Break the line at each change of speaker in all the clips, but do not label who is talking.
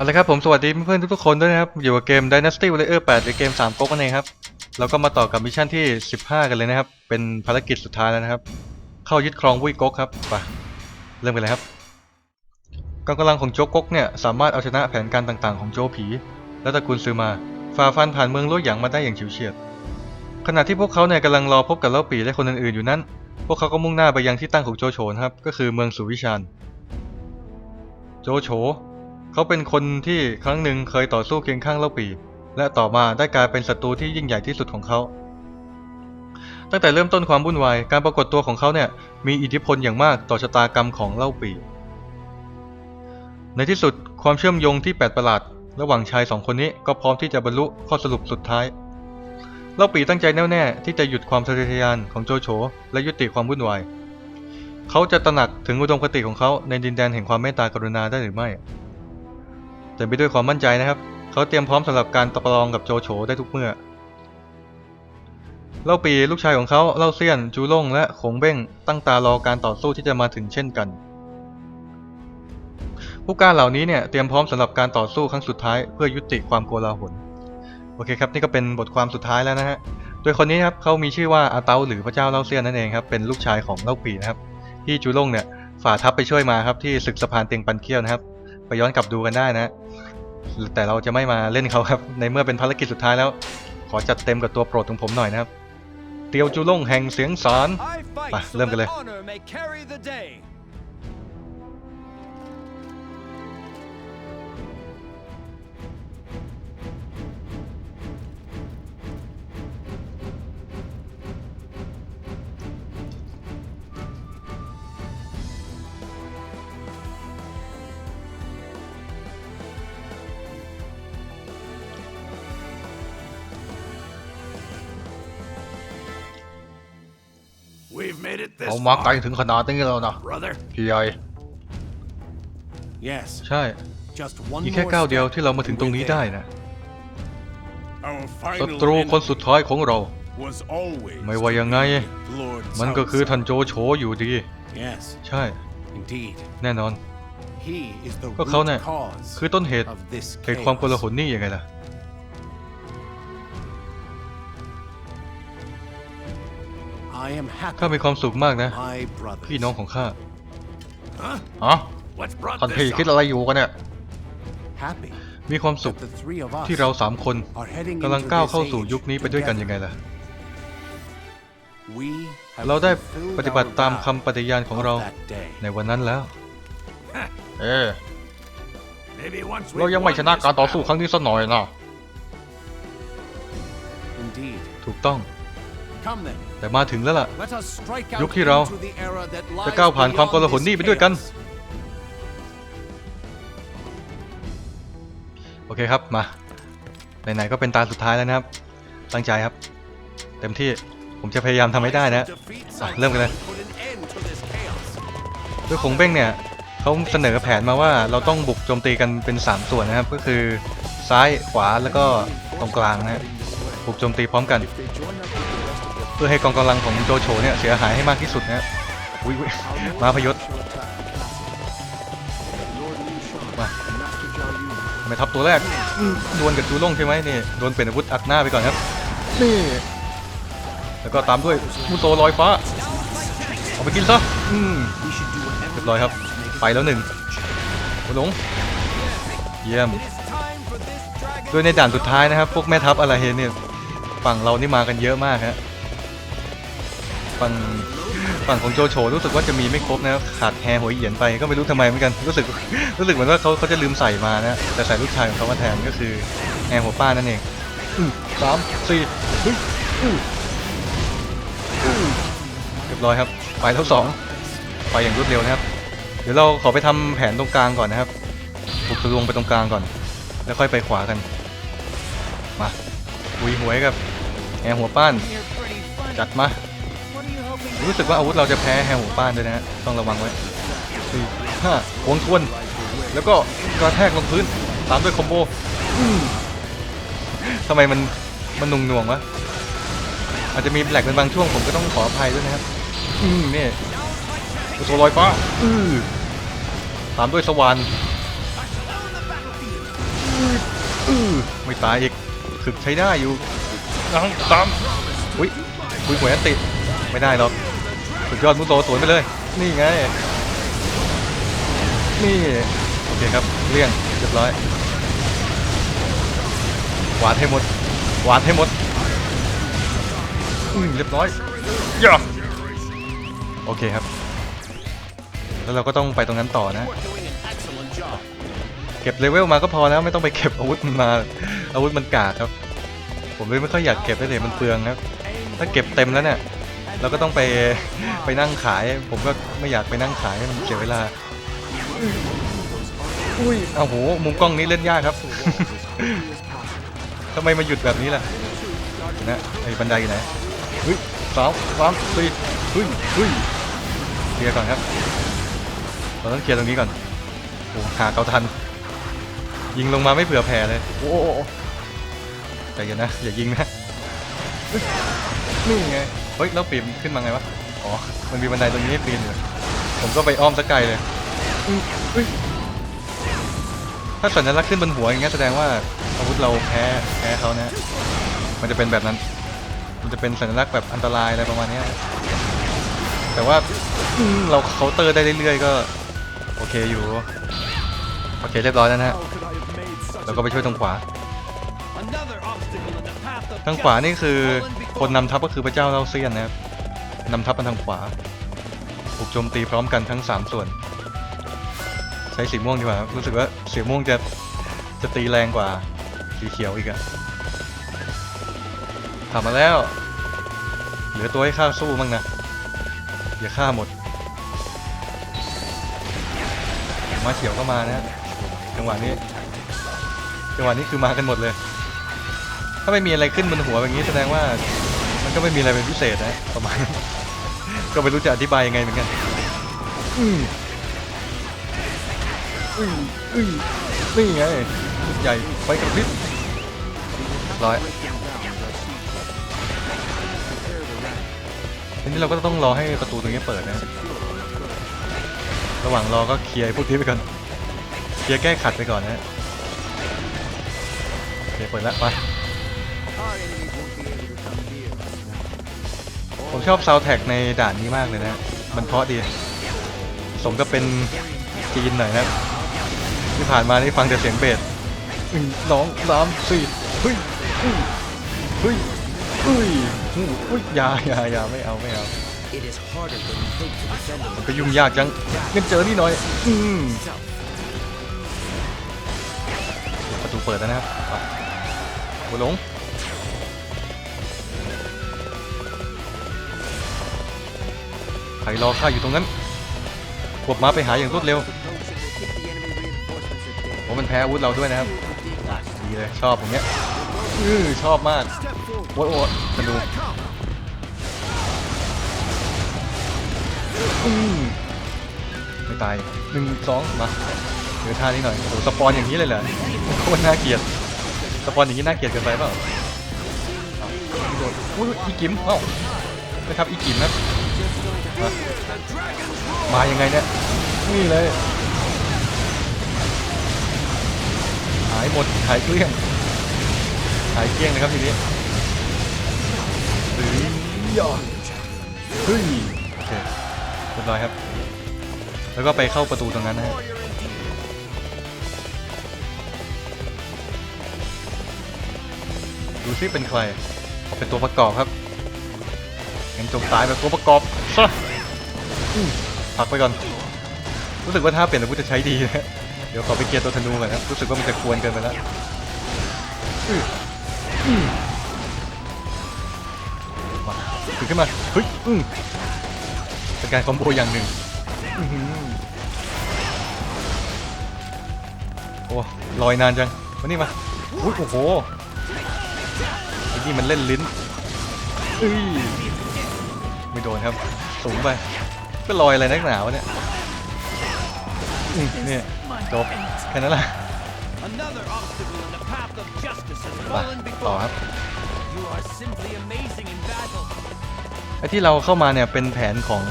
เอาละครับผมสวัสดีเพื่อนทุกๆคนด้วยนะครับ อยู่กับเกม Dynasty Warrior 8 หรือเกม 3ก๊กนั่นเองครับเราก็มาต่อกับมิชชั่นที่ 15 กันเลยนะครับ เป็นภารกิจสุดท้ายแล้วนะครับ เข้ายึดครองวุ้ยก๊กครับไปเริ่มกันเลยครับกองกำลังของโจ๊กก๊กเนี่ยสามารถเอาชนะแผนการต่างๆของโจผี และตระกูลซือมาฝ่าฟันผ่านเมืองลุ่ยหยางมาได้อย่างฉิวเฉียด ขณะที่พวกเขาเนี่ยกำลังรอพบกับเล่าปีและคนอื่นๆอยู่นั้น พวกเขาก็มุ่งหน้าไปยังที่ตั้งของโจโฉนครับก็คือเมืองสุวิชานโจโฉ เขาเป็นคนที่ครั้งหนึ่งเคยต่อสู้เคียงข้างเล่าปี และต่อมาได้กลายเป็นศัตรูที่ยิ่งใหญ่ที่สุดของเขา ตั้งแต่เริ่มต้นความวุ่นวาย การปรากฏตัวของเขาเนี่ยมีอิทธิพลอย่างมากต่อชะตากรรมของเล่าปี ในที่สุดความเชื่อมโยงที่แปลกประหลาด ระหว่างชายสองคนนี้ก็พร้อมที่จะบรรลุข้อสรุปสุดท้าย เล่าปีตั้งใจแน่วแน่ที่จะหยุดความทะเยอทะยานของโจโฉและยุติความวุ่นวาย เขาจะตระหนักถึงอุดมคติของเขาในดินแดนแห่งความเมตตากรุณาได้หรือไม่ ต็มไปด้วยความมั่นใจนะครับ เขาเตรียมพร้อมสำหรับการตะประลองกับโจโฉได้ทุกเมื่อ เล่าปีลูกชายของเขาเล่าเซียน จูล่งและขงเบ้งตั้งตารอการต่อสู้ที่จะมาถึงเช่นกัน ผู้กล้าเหล่านี้เนี่ยเตรียมพร้อมสำหรับการต่อสู้ครั้งสุดท้ายเพื่อยุติความโกลาหลโอเคครับนี่ก็เป็นบทความสุดท้ายแล้วนะฮะโดยคนนี้ครับเขามีชื่อว่าอาเตาหรือพระเจ้าเล่าเซียนนั่นเองครับเป็นลูกชายของเล่าปีนะครับที่จูล่งเนี่ยฝ่าทัพไปช่วยมาครับที่ศึกสะพานเตียงปันเคี้ยวนะครับ ไปย้อนกลับดูกันได้นะ แต่เราจะไม่มาเล่นเขาครับ ในเมื่อเป็นภารกิจสุดท้ายแล้ว ขอจัดเต็มกับตัวโปรดของผมหน่อยนะครับ เตียวจูล่งแห่งเสียงสาร
I fight
Ah,
so
ริ่มกันเลย เขามาไกลถึงขนาดนี้แล้วนะ
brother.
พี่ใหญ่
Yes,
ใช่
just one
มีแค่
more
ก้าวเดียว
step
ที่เรามาถึงตรงนี้ได้นะ
Our
ศั
final
ตรูคน
enemy
สุดท้ายของเรา
was always
ไม่ว่ายังไง
Lord
มันก็คือ
Cao
ท่านโจโฉอยู่ดี
Yes,
ใช่
indeed.
แน่นอน
He is the
ก็เขา
root
เนี่ย
cause
คือต้นเหตุ
of this
เหตุความโกลาห
chaos.
ลนี่ยังไงล่ะ ข้า
happy,
มีความสุขมากนะ
my brothers.
พี่น้องของข้า
Huh?
อ๋อ
What's brought
ท่านพี่
this
คิด
on?
อะไรอยู่กันเนี่ย
Happy
มีความสุข
that the three of us
ที่เราสามคน
are heading
กำลัง
into
ก้าว
this
เข้าสู่
age
ยุคนี้ไปด้วยกันยังไง
together.
ล่ะ
We have
เราได้
fulfilled
ปฏิบัติ
our
ตาม
vow
คำปฏิญาณของเรา
of that day.
ในวันนั้นแล้ว เออ
Maybe once
เรา
we've
ยังไม่
won
ชนะ
this
การต่อสู้
battle,
ครั้งนี้สักหน่อยนะ
Indeed.
ถูกต้อง
Come then.
แต่มาถึงแล้วล่ะ
Let us strike
ยุ
out
คที่เรา
into the era that
จะ
lies
ก้าวผ่านความโก
beyond
ลาหล
this
นี่ไปด้วยกัน
chaos.
โอเคครับมา ไหนๆก็เป็นตาสุดท้ายแล้วนะครับ ตั้งใจครับ เต็มที่ผมจะพยายามทำให้ได้นะ
Defeat
อะ
Cao
เริ่มกันเลย
Cao put an end to this chaos.
ด้วยคงเบ้งเนี่ยเขาเสนอแผนมาว่าเราต้องบุกโจมตีกันเป็น 3 ส่วนนะครับ ก็คือซ้ายขวาแล้วก็ตรงกลางนะฮะบุกโจมตีพร้อมกันเพื่อให้กองกำลังของโจโฉเนี่ยเสียหายให้มากที่สุดนะฮะอุ๊ยอุ๊ยมาพยศมาแม่ทัพตัวแรกดวลกับจูล่งใช่ไหมนี่โดนเป็นอาวุธอัดหน้าไปก่อนครับนี่แล้วก็ตามด้วยมูโซลอยฟ้าเอาไปกินซะอืมเรียบร้อยครับ ไปแล้วหนึ่งหลงเยี่ยมด้วยในด่านสุดท้ายนะครับ พวกแม่ทัพอะไรเนี่ยฝั่งเรานี่มากันเยอะมากฮะ ฝั่งฝั่งของโจโฉรู้สึกว่าจะมีไม่ครบนะขาดแฮหัวเหยียนไปก็ไม่รู้ทำไมเหมือนกันรู้สึกรู้สึกเหมือนว่าเขาเขาจะลืมใส่มานะแต่ใส่ลูกชายของเขามาแทนก็คือแฮหัวป้านั่นเองอืมสามสี่เฮ้ยอู้อู้เรียบร้อยครับไปทั้งสองไปอย่างรวดเร็วนะครับ เดี๋ยวเราขอไปทำแผนตรงกลางก่อนนะครับบุกทะลวงไปตรงกลางก่อน แล้วค่อยไปขวากันมาหุยหวยกับแฮหัวป้านจัดมา รู้สึกว่าอาวุธเราจะแพ้แฮหัวป้านด้วยนะฮะต้องระวังไว้สี่ห้าหวงทวน แล้วก็กระแทกลงพื้นตามด้วยคอมโบทำไมมันมันหนุ่งหน่วงๆวะอาจจะมีแหลกเป็นบางช่วงผมก็ต้องขออภัยด้วยนะครับ อืมนี่โซลอยฟ้า อือตามด้วยสวรรค์ไม่ตายอีกถึกใช้ได้อยู่น้งตามอุ้ยอุ้ยหวยติด ไม่ได้หรอกสุดยอดมุโตสวนไปเลย นี่ไง นี่ โอเคครับเลี่ยงเรียบร้อย หวานให้หมด หวานให้หมดอืมเรียบร้อยย่าโอเคครับ แล้วเราก็ต้องไปตรงนั้นต่อนะ
You're doing an excellent job.
เก็บเลเวลมาก็พอแล้วไม่ต้องไปเก็บอาวุธมันมา อาวุธมันกากครับ ผมเลยไม่ค่อยอยากเก็บเลยมันเปลืองครับ ถ้าเก็บเต็มแล้วเนี่ย เราก็ต้องไปไปนั่งขาย ผมก็ไม่อยากไปนั่งขายมันเสียเวลา อุ้ยเอาโห มุมกล้องนี้เล่นยากครับ ทำไมมาหยุดแบบนี้ล่ะเดี๋ยวนะไอ้บันไดอยู่ไหนเฮ้ยสองสามสี่เฮ้ยเฮ้ยเคลียร์ก่อนครับ เราต้องเคลียร์ตรงนี้ก่อน โอ้หาเขาทัน ยิงลงมาไม่เผื่อแผ่เลย โอ้โอ้โอ้ใจเย็นนะ อย่ายิงนะเฮ้ยนี่ไงเฮ้ยแล้วปีนขึ้นมาไงวะ อ๋อ มันมีบันไดตรงนี้ให้ปีนอยู่ผมก็ไปอ้อมสักไกลเลยอื้อเฮ้ยถ้าสัญลักษณ์ขึ้นบนหัวอย่างเงี้ยแสดงว่าอาวุธเราแพ้แพ้เขานะ มันจะเป็นแบบนั้น มันจะเป็นสัญลักษณ์แบบอันตรายอะไรประมาณเนี้ยแต่ว่าเราเคาน์เตอร์ได้เรื่อยๆก็ โอเคอยู่ โอเคเรียบร้อยแล้วนะฮะ
How could I have made such
เราก็ไปช่วยตรงขวา ทางขวานี่คือคนนำทัพก็คือพระเจ้าเล่าเซียนนะครับนำทัพมาทางขวาถูกโจมตีพร้อมกันทั้งสามส่วน ใช้สีม่วงดีกว่ารู้สึกว่าสีม่วงจะจะตีแรงกว่าสีเขียวอีกอะทำมาแล้ว เหลือตัวให้ข้าสู้มั่งนะอย่าฆ่าหมดมาเขียวก็มานะจังหวะนี้จังหวะนี้คือมากันหมดเลยาไม่มีอะไรขึ้นบนหัวแบบนี้แสดงว่า มันก็ไม่มีอะไรเป็นพิเศษนะประมาณ ก็ไม่รู้จะอธิบายยังไงเหมือนกันอืมอุ้ยอุ้ยนี่ไงใหญ่ไฟกระพริบร้อยทีนี้เราก็ต้องรอให้ประตูตรงนี้เปิดนะ ระหว่างรอก็เคลียร์พวกนี้ไปก่อน เคลียร์แก้ขัดไปก่อนนะโอเคเปิดแล้วไป ผมชอบซาวแท็กในด่านนี้มากเลยนะ มันเพราะดี สมกับเป็นจีนหน่อยนะ ที่ผ่านมานี่ฟังแต่เสียงเบสหนึ่งสองสามสี่เฮ้ยเฮ้ยเฮ้ยเฮ้ยอู้อุ้ยอยาอยาอยาไม่เอาไม่เอา
It is harder than you think to defend
มันก็ยุ่งยากจังงั้นเจอนี่หน่อย อืมประตูเปิดแล้วนะครับอะหัวหลง รรอข้าอยู่ตรงนั้นพวกม้าไปหาอย่างรวดเร็ว
Keep the enemy reinforcements at bay.
ผมมันแพ้อาวุธเราด้วยนะครับดีเลยชอบผมเนี้ยอือชอบมากโอ้ยโอ้ยธนูอืมไม่ตายหนึ่งสองมาเดี๋ยวท่านี้หน่อยโอ้สปอนอย่างนี้เลยเหรอโคตรน่าเกลียดสปอนอย่างนี้น่าเกลียดเกินไปเปล่าโอ้ยอีกิมเอ้าไม่ทับอีกิมนะ มายังไงเนี่ย นี่เลย หายหมด หายเกลี้ยง หายเกลี้ยงนะครับทีนี้เฮ้ยย่อเฮ้ยโอเคเรียบร้อยครับ แล้วก็ไปเข้าประตูตรงนั้นนะฮะดูซิเป็นใคร เป็นตัวประกอบครับงั้นจงตายแบบตัวประกอบซะ อืมผลักไปก่อน รู้สึกว่าถ้าเปลี่ยนอาวุธจะใช้ดีนะ เดี๋ยวขอไปเกียร์ตัวธนูก่อนนะรู้สึกว่ามันจะควรเกินไปแล้วมาถึงขึ้นมาเฮ้ยอืมเป็นการคอมโบอย่างหนึ่งโอ้ลอยนานจังมานี่มาอุ้ยโอ้โหไอ้นี่มันเล่นลิ้นเอ้ยไม่โดนครับ สูงไป ก็ลอยอะไรนักหนาวะเนี่ยอืมเนี่ยจบแค่นั้นแหละ
Another obstacle in the path of justice has
มา
fallen
ต่อ
before
ครับ
you are simply amazing in battle.
ไอ้ที่เราเข้ามาเนี่ยเป็นแผนของ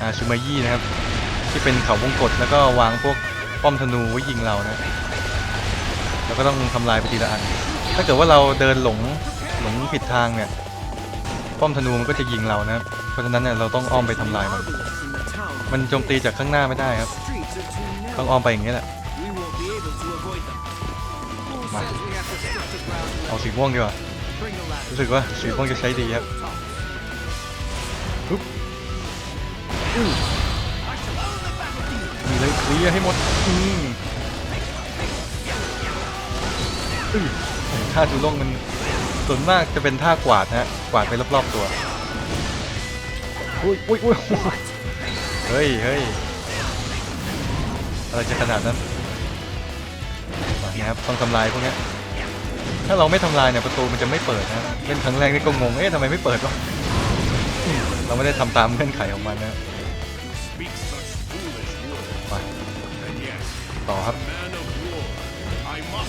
อ่าซูมายี่นะครับ ที่เป็นเขาวงกตแล้วก็วางพวกป้อมธนูไว้ยิงเรานะแล้วก็ต้องทำลายไปทีละอัน ถ้าเกิดว่าเราเดินหลงหลงผิดทางเนี่ย ป้อมธนูมันก็จะยิงเรานะครับเพราะฉะนั้นเนี่ยเราต้องอ้อมไปทำลายมัน
Marvelous in the town.
มันโจมตีจากข้างหน้าไม่ได้ครับ ต้องอ้อมไปอย่างนี้แหละ
We won't be able to avoid them. Who
Ma.
says we have to stick to ground
เอาสีม่วงดีกว่า รู้สึกว่าสีม่วงจะใช้ดีครับปึ๊บอื้อนี่เลยเคลียร์ให้หมด อืมอื้อท่าจูล่งมันส่วนมากจะเป็นท่ากวาดนะฮะ กวาดไปรอบๆตัว อุ้ยอุ้ยอุ้ย เฮ้ยเฮ้ยอะไรจะขนาดนั้นนี่ครับต้องทำลายพวกนี้ถ้าเราไม่ทำลายเนี่ยประตูมันจะไม่เปิดนะเล่นครั้งแรกนี่ก็งงเอ๊ะทำไมไม่เปิดวะเราไม่ได้ทำตามเงื่อนไขของมันนะไปต่อครับ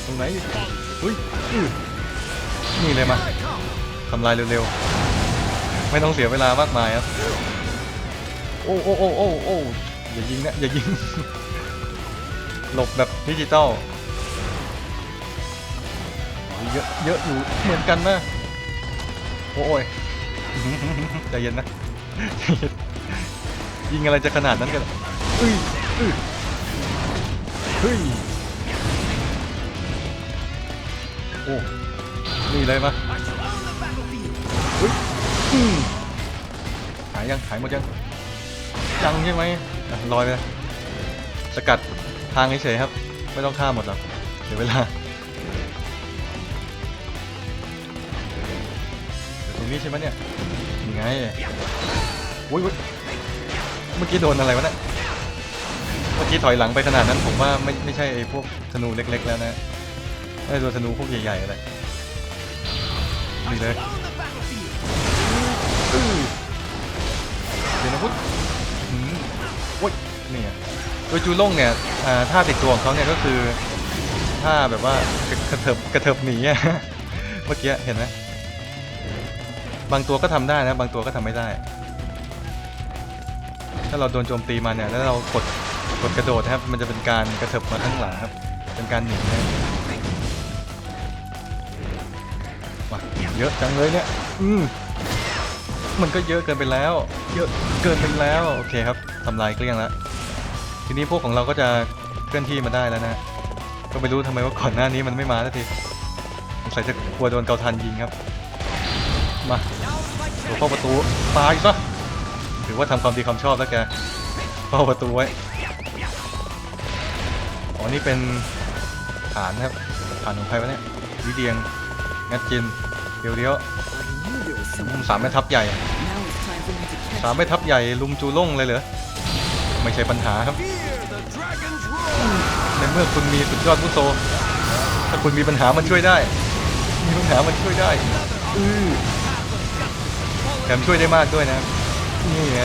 ตรงไหนอุ้ยนี่เลยมาทำลายเร็วๆไม่ต้องเสียเวลามากมายครับ อ้โอ้โอ้โอ้โอ้อย่ายิงนะอย่ายิง หลบแบบดิจิตอลเยอะเยอะอยู่เหมือนกันนะโอ้ยใจเย็นนะยิงอะไรจะขนาดนั้นกันเอ้ยเอ้ยเฮ้ยโอ้นี่เลยมาเฮ้ยหายยังหายหมดยัง ยังใช่ไหมอะลอยไปเลยสกัดทางเฉยๆครับ ไม่ต้องฆ่าหมดหรอกเดี๋ยวเวลาเดี๋ยวตรงนี้ใช่ไหมเนี่ยยังไงอุ้ยอุ๊ยเมื่อกี้โดนอะไรวะเนี่ยเมื่อกี้ถอยหลังไปขนาดนั้นผมว่าไม่ไม่ใช่ไอ้พวกธนูเล็ก ๆ แล้วนะไอ้ตัวธนูพวกใหญ่ๆอะไรนี่เลยอื้อเดี๋ยวนะพุทธอืมโอ้ยนี่ไง โดยจูล่งเนี่ยท่าติดตัวของเขาเนี่ยก็คือท่าแบบว่ากระเถิบกระเถิบหนีเมื่อกี้เห็นไหมบางตัวก็ทำได้นะ บางตัวก็ทำไม่ได้ ถ้าเราโดนโจมตีมาเนี่ยแล้วเรากดกดกระโดดนะครับ มันจะเป็นการกระเถิบมาข้างหลังครับ เป็นการหนีนะมาเยอะจังเลยเนี่ย อืมมันก็เยอะเกินไปแล้ว เยอะเกินไปแล้ว โอเคครับทำลายเกลี้ยงแล้ว ทีนี้พวกของเราก็จะเคลื่อนที่มาได้แล้วนะ ก็ไม่รู้ทำไมว่าก่อนหน้านี้มันไม่มาสักทีสงสัยจะกลัวโดนเกาทันยิงครับ มาตัวเข้าประตูตายซะถือว่าทำความดีความชอบแล้วแกเข้าประตูไว้อ๋อนี่เป็นฐานนะครับฐานของใครวะเนี่ยวิเดียงงัดจินเดียวเดียว
I knew there was
อืมสามแม่ทัพใหญ่สามแม่ทัพใหญ่ลุมจูล่งเลยเหรอไม่ใช่ปัญหาครับ เมื่อคุณมีสุดยอดมุโซ ถ้าคุณมีปัญหามันช่วยได้ มีปัญหามันช่วยได้ อือแถมช่วยได้มากด้วยนะ นี่ไง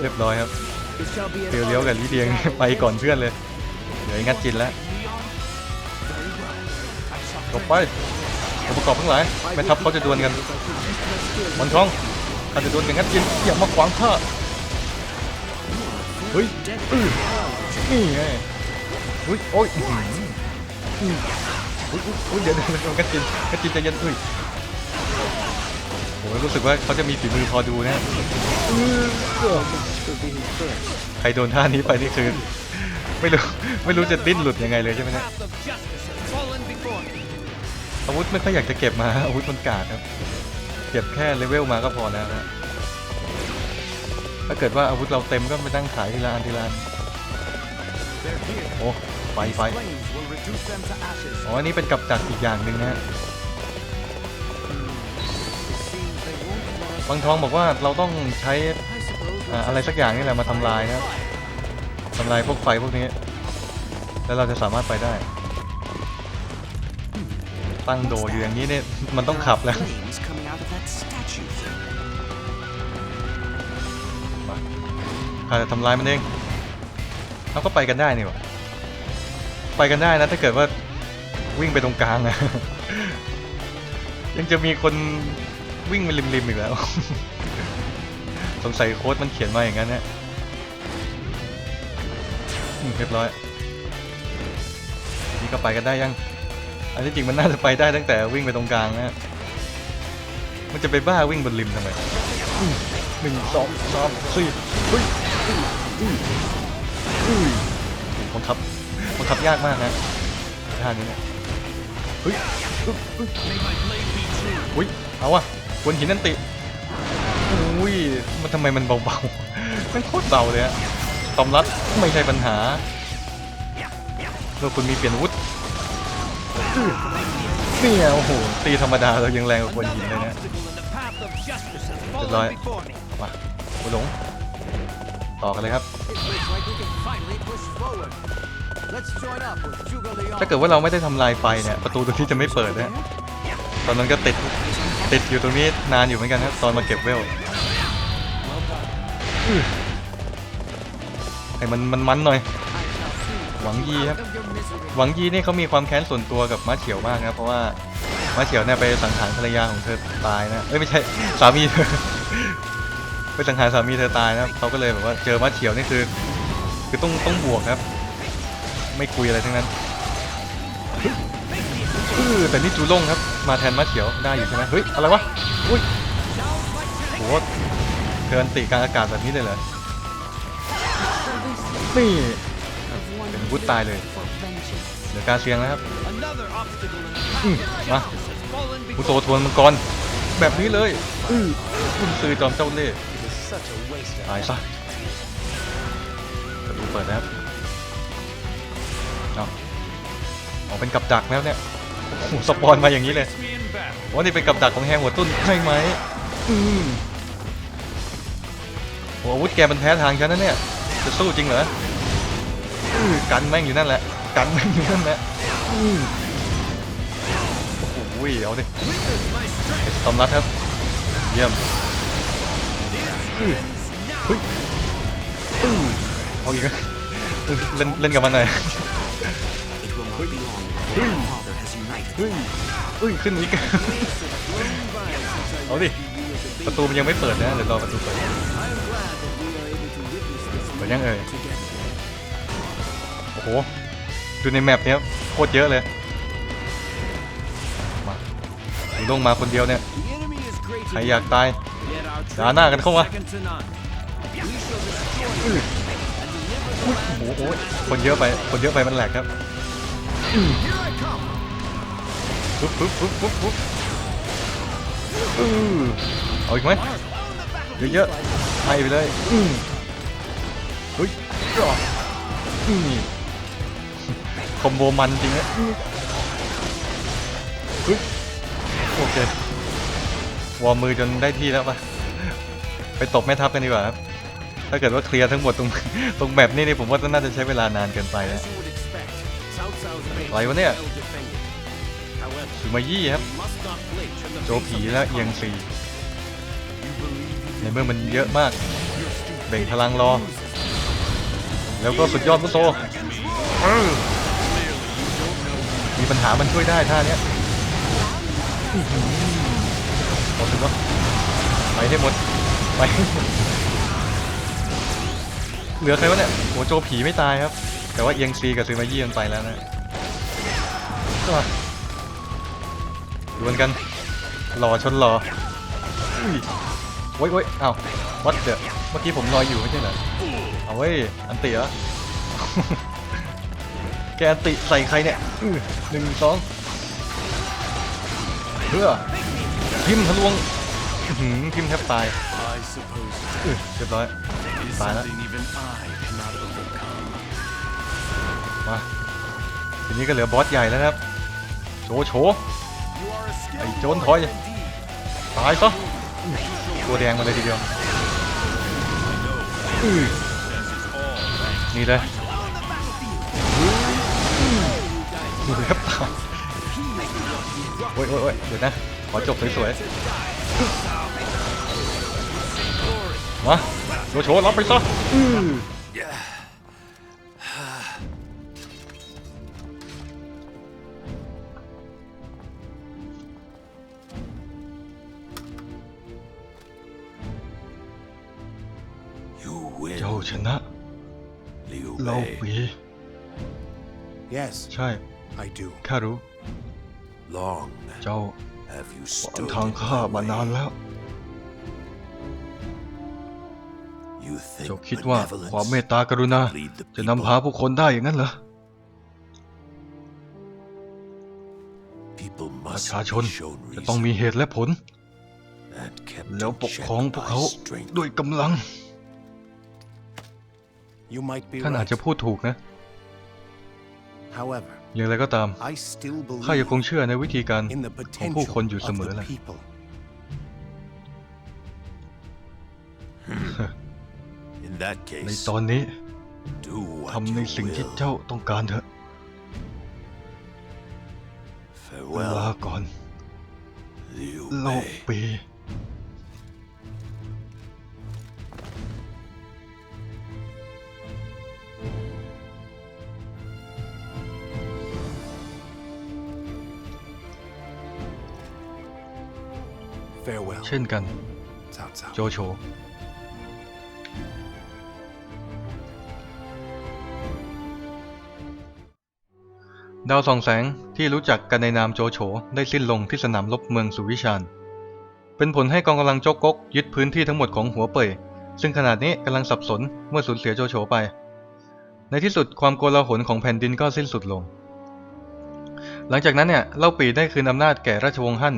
เรียบร้อยครับเดียวเลี้ยวกับลิเดียงไปก่อนเพื่อนเลย เดี๋ยวไอ้งัดจินแล้วหลบไปองค์ประกอบทั้งหลายแม่ทัพเขาจะดวลกันมันทองถ้าจะดวลกันงัดจินอย่ามาขวางข้า เฮ้ยอื้อนี่ไงอุ้ยโอ้ยอื้อหืออื้ออุ้ยอุ้ยเดี๋ยวเดี๋ยวเดี๋ยวงัดจินงัดจินใจเย็นอุ้ยโอ้ยรู้สึกว่าเขาจะมีฝีมือพอดูนะใครโดนท่านี้ไปนี่คือไม่รู้ไม่รู้จะดิ้นหลุดยังไงเลยใช่ไหมเนี่ยอาวุธไม่ค่อยอยากจะเก็บมาอาวุธมันกาดครับ เก็บแค่เลเวลมาก็พอแล้วนะ ถ้าเกิดว่าอาวุธเราเต็มก็ไปนั่งขายทีละอันทีละอันโอ้ไฟไฟอ๋ออันนี้เป็นกับจักรอีกอย่างหนึ่งนะ
It seems they won't want us.
บางทองบอกว่าเราต้องใช้ออะไรสักอย่างนี่แหละมาทำลายนะทำลายพวกไฟพวกนี้ แล้วเราจะสามารถไปได้ ตั้งโดอยู่อย่างนี้เนี่ยมันต้องขับแล้ว ข้าจะทำลายมันเองเราก็ไปกันได้นี่หว่าไปกันได้นะถ้าเกิดว่าวิ่งไปตรงกลางอะยังจะมีคนวิ่งไปริมๆอีกแล้ว สงสัยโค้ดมันเขียนมาอย่างนั้นนะเรียบร้อยมีก็ไปกันได้ยัง อันที่จริงมันน่าจะไปได้ตั้งแต่วิ่งไปตรงกลางนะมันจะไปบ้าวิ่งบนริมทำไมอืมหนึ่งสองสามสี่เฮ้ย อืมอืมอืมบังคับบังคับยากมากนะท่านี้เนี่ยเฮ้ยอุ้ยเอาอะบนหินนั่นติอุ้ยมันทำไมมันเบาๆมันโคตรเบาเลยอะตอมรัดไม่ใช่ปัญหาเมื่อคุณมีเปลี่ยนอาวุธนี่ไงโอ้โหตีธรรมดาเรายังแรงกว่าคนหินเลยนะเนี่ย
Obstacle in the path of justice has
Good night.
fallen before me.
มาหลง ต่อกันเลยครับ
It looks like we can finally push forward. Let's join up with Zhuge Liang.
ถ้าเกิดว่าเราไม่ได้ทำลายไฟเนี่ยประตูตรงนี้จะไม่เปิดนะตอนนั้นก็ติดติดอยู่ตรงนี้นานอยู่เหมือนกันครับตอนมาเก็บเวลอื้อให้มันมันมันหน่อย หวังยีครับ
Out of your misery.
หวังยีนี่เขามีความแค้นส่วนตัวกับม้าเฉียวมากนะครับเพราะว่าม้าเฉียวเนี่ยไปสังหารภรรยาของเธอตายนะ เอ้ยไม่ใช่สามีเธอ ไปสังหารสามีเธอตายนะครับเขาก็เลยแบบว่าเจอมาเฉียวนี่คือ คือต้องต้องบวกครับ ไม่คุยอะไรทั้งนั้นแต่นี่จูล่งครับมาแทนมาเฉียวได้อยู่ใช่ไหมเฮ้ยอะไรวะอุ้ยโหเธออันติกลางอากาศแบบนี้เลยเหรอนี่เป็นวุฒตายเลยเหลือการเสียงแล้วครับ
Another obstacle in the path
Mm,
of
ah.
justice has fallen
อุโตทวนมังกรแบบนี้เลย อือคุณซื้อจอมเจ้าเล่ห์
It is such a waste of
ตายซะประตูเปิดแล้วเอาเอาเป็นกับดักแล้วเนี่ยโอ้โหสปอนมาอย่างนี้เลย
Face me in battle.
ว่านี่เป็นกับดักของแฮงหัวตุ้นใช่ไหมอืมโหอาวุธแกมันแพ้ทางฉันนะเนี่ย จะสู้จริงเหรออือกันแม่งอยู่นั่นแหละ กันแม่งอยู่นั่นแหละอืมโอ้โหเอาดิตอมรัดครับ เยี่ยมอื้อ เฮ้ยอื้อเอาอีกแล้วเล่นเล่นกับมันหน่อย
It will not be long before our father has united.
เฮ้ยเฮ้ยขึ้นอีกเอาดิประตูมันยังไม่เปิดนะเดี๋ยวรอประตูเปิดเปิดยังเอ่ยโอ้โหดูในแมปเนี้ยโคตรเยอะเลยมาลงมาคนเดียวเนี่ยใครอยากตาย ด่าหน้ากันเข้ามาโอ้โหคนเยอะไป คนเยอะไปมันแหลกครับปุ๊บปุ๊บปุ๊บปุ๊บปุ๊บอื้อเอาอีกไหมเยอะๆให้ไปเลยอื้อเฮ้ยคอมโบมันจริงนะโอเควอร์มมือจนได้ที่แล้วปะ ไปตบแม่ทัพกันดีกว่าครับ ถ้าเกิดว่าเคลียร์ทั้งหมดตรงตรงแบบนี้นี่ผมว่าน่าจะใช้เวลานานเกินไปนะ
As you would expect, Cao Cao's base
อะไรวะเนี่ย
is well defended. However,
ถือมายี่ครับ โจผีและเอียงซีในเมื่อมันเยอะมากเบ่งพลังรอ แล้วก็สุดยอดมุโซมีปัญหามันช่วยได้ท่าเนี้ยออถึงว่าไปให้หมด ไปเหลือใครวะเนี่ยโหโจผีไม่ตายครับ แต่ว่าเอียงซีกับซึมายี่มันไปแล้วนะก็ดวลกันหล่อชนหล่ออุ้ยโว้ยโว้ยอ้าวัดเดอะเมื่อกี้ผมลอยอยู่ไม่ใช่เหรอเอาเว้ยอันติเหรอแกอันติใส่ใครเนี่ยหนึ่งสองเพื่อพิมพ์ทะลวงพิมพ์แทบตาย อือเรียบร้อย
it is
Fine.
something even I cannot overcome.
มา ทีนี้ก็เหลือบอสใหญ่แล้วนะครับ โชว์โชว์ไอ้โจรถอย ตายซะตัวแดงมาเลยทีเดียวนี่เลยดูครับตายโอ้ยโอ้ยโอ้ยเดี๋ยวนะ ขอจบสวยๆ มาโชว์โชว์รับไปซะอื้อ
You win,
เจ้าชนะ
Liu
เรา
Bei.
ปี
Yes,
ใช่
I do.
ข้ารู้
Long
เจ้า
have you
ขวาง
stood
ทาง
in
ข้า
my
มานาน
way.
แล้ว เจ้าคิดว่าความเมต
benevolence
ตากรุณา
will lead the
จะนำพา
people?
ผู้คนได้อย่างนั้นเหรอ
People
ประ
must
ชาชน
be shown
จะต้อง
reason
มีเหตุและผล
and kept
แล้ว
in
ปก
check
ครองพวก
by
เขา
strength.
ด้วยกำลัง
You might be
ท่านอาจ
right.
จะพูดถูกนะ
However,
อย่างไรก็ตาม
I still
ข้ายังคง
believe
เชื่อในวิธีการ
in the
ของผู้
potential
คนอยู่เส
of
มอ
the
แหละ ใน
case,
ตอนนี้
do what
ทำใน
you
สิ่งที่
will.
เจ้าต้องการเถอะลา
Farewell,
ก่อน
Liu
โลก
Bei.
ปี
Farewell,
เช่นกัน
Cao Cao.
โจโฉ ดาวสองแสงที่รู้จักกันในนามโจโฉได้สิ้นลงที่สนามรบเมืองสุวิชานเป็นผลให้กองกำลังโจกกกยึดพื้นที่ทั้งหมดของหัวเป่ยซึ่งขนาดนี้กำลังสับสนเมื่อสูญเสียโจโฉไป ในที่สุดความโกลาหลของแผ่นดินก็สิ้นสุดลง หลังจากนั้นเนี่ยเล่าปีได้คืนอำนาจแก่ราชวงศ์ฮั่น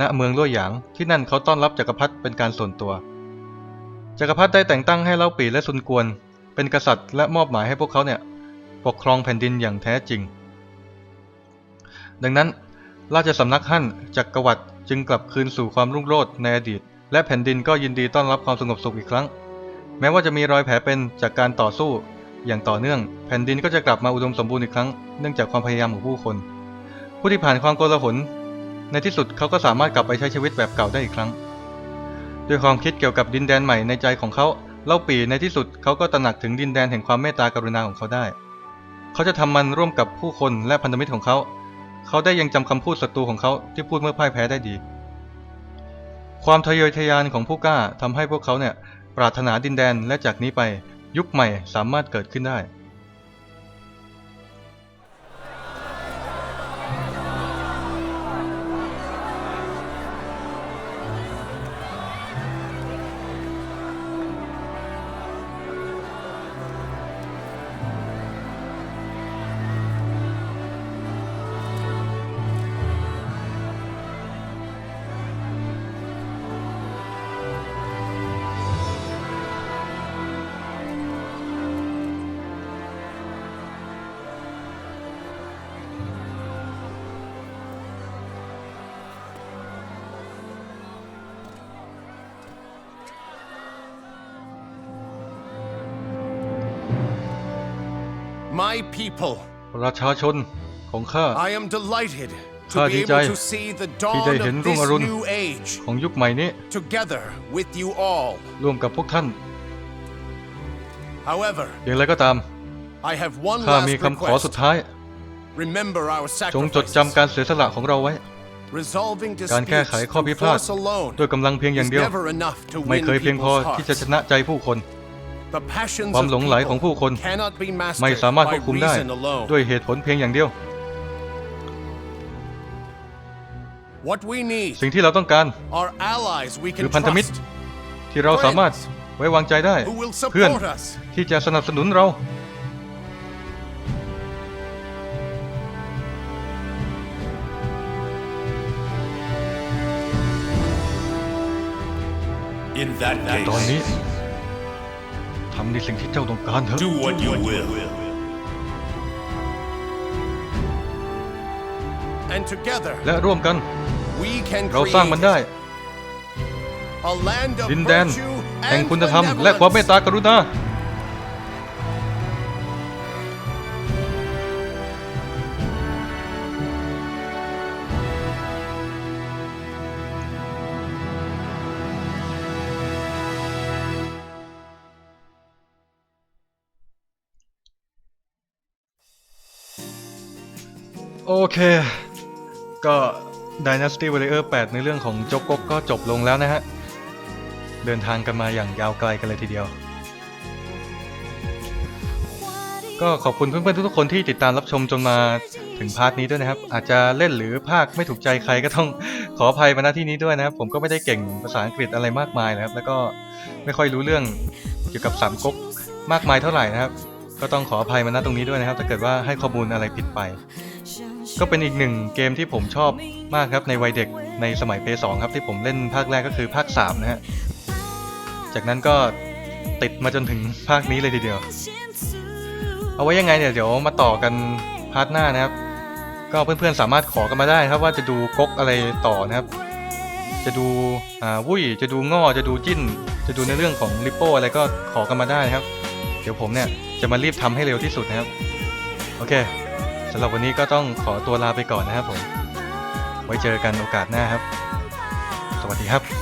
ณเมืองลั่วหยางที่นั่นเขาต้อนรับจักรพรรดิเป็นการส่วนตัวจักรพรรดิได้แต่งตั้งให้เล่าปีและซุนกวน เป็นกษัตริย์และมอบหมายให้พวกเขาเนี่ยปกครองแผ่นดินอย่างแท้จริง ดังนั้น ราชสำนักฮั่นจักรวรรดิจึงกลับคืนสู่ความรุ่งโรจน์ในอดีต และแผ่นดินก็ยินดีต้อนรับความสงบสุขอีกครั้ง แม้ว่าจะมีรอยแผลเป็นจากการต่อสู้ อย่างต่อเนื่อง แผ่นดินก็จะกลับมาอุดมสมบูรณ์อีกครั้งเนื่องจากความพยายามของผู้คน ผู้ที่ผ่านความโกลาหลในที่สุดเขาก็สามารถกลับไปใช้ชีวิตแบบเก่าได้อีกครั้งด้วยความคิดเกี่ยวกับดินแดนใหม่ในใจของเขาเล่าปีในที่สุดเขาก็ตระหนักถึงดินแดนแห่งความเมตตากรุณาของเขาได้ เขาจะทำมันร่วมกับผู้คนและพันธมิตรของเขา เขาได้ยังจำคำพูดศัตรูของเขาที่พูดเมื่อพ่ายแพ้ได้ดี ความทะเยอทะยานของผู้กล้าทำให้พวกเขาเนี่ยปรารถนาดินแดนและจากนี้ไปยุคใหม่สามารถเกิดขึ้นได้
My people,
ประชาชนของข้า
I am delighted to
ข้า
be
ดีใจ
able to see the
ที่
dawn
ได้เห็น
of
รุ่ง
this
อรุณ
new age
ของยุคใหม่นี้
together with you all.
ร่วมกับพวกท่าน
However,
อย่างไรก็ตาม
I have one
ข้า
last
มีคำขอสุด
request.
ท้าย
Remember our
จงจดจำ
sacrifices.
การเสียสละของเราไว้
Resolving
การแก้
disputes
ไขข้อ
through
พิพาท
force alone
ด้วยกำลังเพียงอย่าง
is
เดียว
never enough to
ไม่
win
เคยเพียงพอ
people's
ที่จะช
hearts.
นะใจผู้คน
The passions
ความ
of
หลงไหลของผู้คน
people cannot be
ไม่
mastered
สามารถคว
by
บคุมได้
reason alone.
ด้วยเหตุผลเพียงอย่างเดียว
What we need
สิ่งที่เราต้องการ
are allies we
คื
can
อพันธมิตร
trust,
ที่เราสามารถไว้วางใจได้
who will
เพื่อน
support us.
ที่จะสนับสนุนเรา
In that
ตอนนี้
case,
ทำในสิ่งที่เจ้าต้องการเถอะ
do what you will.
And together
และร่วมกัน
we can
เราสร้างมันได้
create a land of
ดินแดน
virtue
แห่ง
and
คุณธรรม และความเมต
benevolence.
ตากรุณา โอเค ก็ Dynasty Warrior 8 ในเรื่องของโจกกกก็จบลงแล้วนะฮะ เดินทางกันมาอย่างยาวไกลกันเลยทีเดียวกก็ขอบคุณเพื่อนๆทุกๆคนที่ติดตามรับชมจนมาถึงพาร์ทนี้ด้วยนะครับ อาจจะเล่นหรือภาคไม่ถูกใจใครก็ต้องขออภัยมาณที่นี้ด้วยนะครับ ผมก็ไม่ได้เก่งภาษาอังกฤษอะไรมากมายนะครับ แล้วก็ไม่ค่อยรู้เรื่องเกี่ยวกับสามก๊กมากมายเท่าไหร่นะครับ ก็ต้องขออภัยมาณตรงนี้ด้วยนะครับ ถ้าเกิดว่าให้ข้อมูลอะไรผิดไป ก็เป็นอีกหนึ่งเกมที่ผมชอบมากครับในวัยเด็กในสมัยเพย์สองครับที่ผมเล่นภาคแรกก็คือภาคสามนะฮะ จากนั้นก็ติดมาจนถึงภาคนี้เลยทีเดียว เอาไว้ยังไงเนี่ยเดี๋ยวมาต่อกันพาร์ทหน้านะครับ ก็เพื่อนๆสามารถขอกันมาได้ครับว่าจะดูก๊กอะไรต่อนะครับ จะดูอ่าวุ้ยจะดูง่อจะดูจิ้น จะดูในเรื่องของริปโป้อะไรก็ขอกันมาได้นะครับ เดี๋ยวผมเนี่ยจะมารีบทำให้เร็วที่สุดนะครับ โอเค สำหรับวันนี้ก็ต้องขอตัวลาไปก่อนนะครับผม ไว้เจอกันโอกาสหน้าครับ สวัสดีครับ